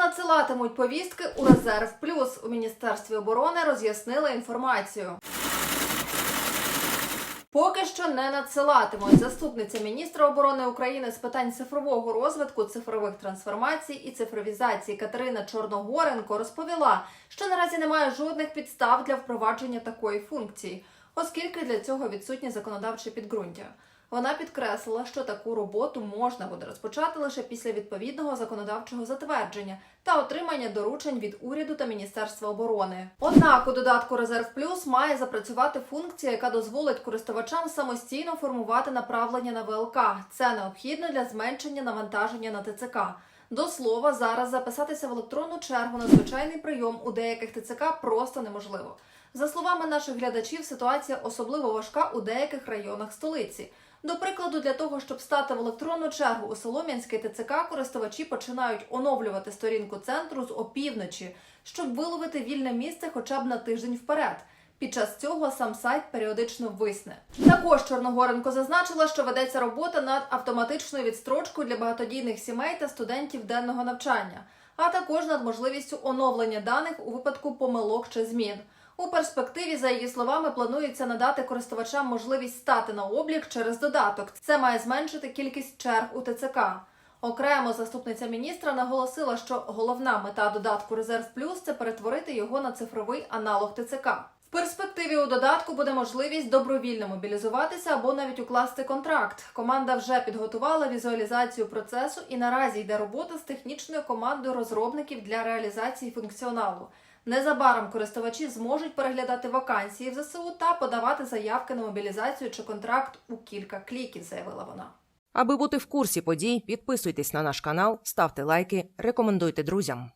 надсилатимуть повістки у резерв плюс у міністерстві оборони роз'яснили інформацію. Поки що не надсилатимуть. Заступниця міністра оборони України з питань цифрового розвитку, цифрових трансформацій і цифровізації Катерина Чорногоренко розповіла, що наразі немає жодних підстав для впровадження такої функції, оскільки для цього відсутнє законодавче підґрунтя. Вона підкреслила, що таку роботу можна буде розпочати лише після відповідного законодавчого затвердження та отримання доручень від уряду та міністерства оборони. Однак у додатку Резерв Плюс має запрацювати функція, яка дозволить користувачам самостійно формувати направлення на ВЛК. Це необхідно для зменшення навантаження на ТЦК. До слова, зараз записатися в електронну чергу на звичайний прийом у деяких ТЦК просто неможливо. За словами наших глядачів, ситуація особливо важка у деяких районах столиці. До прикладу, для того, щоб стати в електронну чергу у Солом'янській ТЦК, користувачі починають оновлювати сторінку центру з опівночі, щоб виловити вільне місце хоча б на тиждень вперед. Під час цього сам сайт періодично висне. Також Чорногоренко зазначила, що ведеться робота над автоматичною відстрочкою для багатодійних сімей та студентів денного навчання, а також над можливістю оновлення даних у випадку помилок чи змін. У перспективі, за її словами, планується надати користувачам можливість стати на облік через додаток. Це має зменшити кількість черг у ТЦК. Окремо заступниця міністра наголосила, що головна мета додатку Резерв Плюс це перетворити його на цифровий аналог ТЦК. Перспективі у додатку буде можливість добровільно мобілізуватися або навіть укласти контракт. Команда вже підготувала візуалізацію процесу і наразі йде робота з технічною командою розробників для реалізації функціоналу. Незабаром користувачі зможуть переглядати вакансії в ЗСУ та подавати заявки на мобілізацію чи контракт у кілька кліків, заявила вона. Аби бути в курсі подій, підписуйтесь на наш канал, ставте лайки, рекомендуйте друзям.